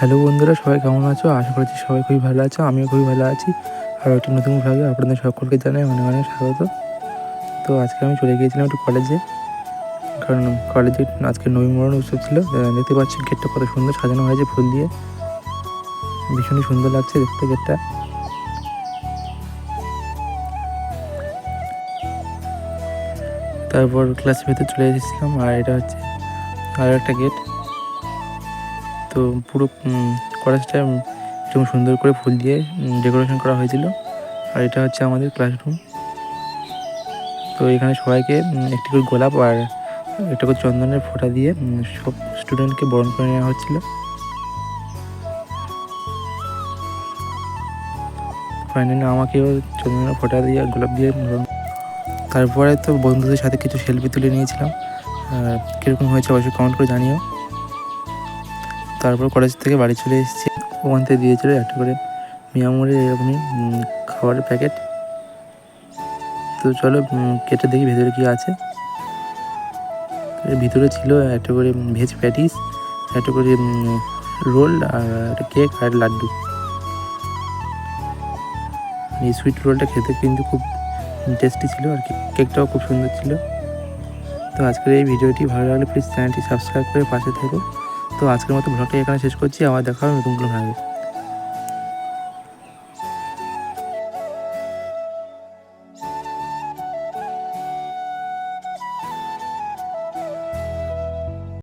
Hello বন্ধুরা, সবাই কেমন আছো? আশা করছি সবাই খুবই ভালো আছো, আমিও খুবই ভালো আছি। আর একটি নতুন ভাগে আপনাদের সকলকে জানাই অনেক অনেক স্বাগত। তো আজকে আমি চলে গিয়েছিলাম একটু কলেজে কারণ কলেজে আজকে নবীনবরণ উৎসব ছিল। দেখতে পাচ্ছি গেটটা কত সুন্দর সাজানো হয়েছে ফুল দিয়ে। ভীষণই সুন্দর লাগছে দেখতে গেটটা। তারপর ক্লাসের ভেতর চলে এসেছিলাম, আর এটা হচ্ছে আর একটা গেট তো পুরো কলেজটা এরকম সুন্দর করে ফুল দিয়ে ডেকোরেশন করা হয়েছিল। আর এটা হচ্ছে আমাদের ক্লাসরুম তো এখানে সবাইকে একটি করে গোলাপ আর একটা করে চন্দনের ফোঁটা দিয়ে সব স্টুডেন্টকে বরণ করে নেওয়া হচ্ছিল। ফাইনালি আমাকেও চন্দনের ফোঁটা দিয়ে আর গোলাপ দিয়ে তারপরে তো বন্ধুদের সাথে কিছু সেলফি তুলে নিয়েছিলাম। আর কীরকম হয়েছে অবশ্যই কমেন্ট করে জানিও। তারপর কলেজ থেকে বাড়ি চলে এসেছি। ওখান থেকে দিয়েছিল একটা করে মিয়ামুরের এরকমই খাবারের প্যাকেট তো চলো কেটে দেখি ভেতরে কি আছে। ভিতরে ছিল একটা করে ভেজ প্যাটিস একটা করে রোল আর কেক আর লাড্ডু। এই সুইট রোলটা খেতে কিন্তু খুব টেস্টি ছিল আর কেকটাও খুব সুন্দর ছিল। তো আজকের এই ভিডিওটি ভালো লাগলে প্লিজ চ্যানেলটি সাবস্ক্রাইব করে পাশে থেকো। তো আজকের মতো ব্লগটা এখানে শেষ করছি। আবার দেখা হবে নতুন কোনো ভাবে